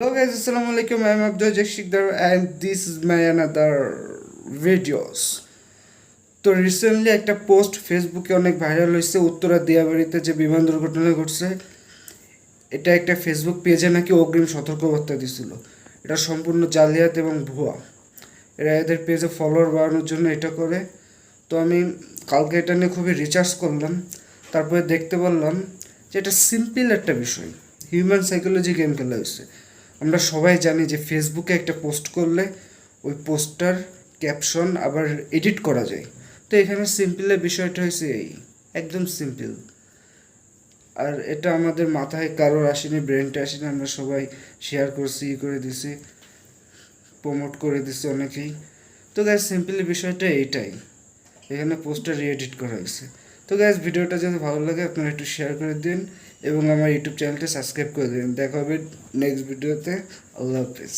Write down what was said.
Hello guys, Assalamu alaikum. I'm Abdul Jakshikdar and this is my another videos. তো recently একটা post ফেসবুকে অনেক viral হয়েছে উত্তরা দিয়াবাড়িতে যে বিমান দুর্ঘটনা ঘটছে এটা একটা ফেসবুক পেজে নাকি অগ্রিম সতর্কবার্তা দিছিল। এটা সম্পূর্ণ জালিয়াত এবং ভুয়া। এরা এদের পেজে ফলোয়ার বাড়ানোর জন্য এটা করে। তো আমি কালকে এটা নিয়ে খুবই রিচার্জ করলাম তারপরে দেখতে পারলাম যে এটা সিম্পল একটা বিষয়। হিউম্যান সাইকোলজি গেম খেলা হয়েছে। আমরা সবাই জানি যে ফেসবুকে একটা পোস্ট করলে ওই পোস্টটার ক্যাপশন আবার এডিট করা যায়। তো এখানে সিম্পলের বিষয়টা হয়েছে এই, একদম সিম্পল আর এটা আমাদের মাথায় কারোর আসেনি ব্রেনটা আসেনি, আমরা সবাই শেয়ার করছি, ই করে দিছি প্রমোট করে দিছি অনেকেই। তো গ্যাস সিম্পলি বিষয়টা এইটাই। এখানে পোস্টার রিএডিট করা হয়েছে তো গ্যাস ভিডিওটা যদি ভালো লাগে, আপনারা একটু শেয়ার করে দিন এবং আমার ইউটিউব চ্যানেলটা সাবস্ক্রাইব করে দিন। দেখা হবে নেক্সট ভিডিওতে আল্লাহ হাফিজ।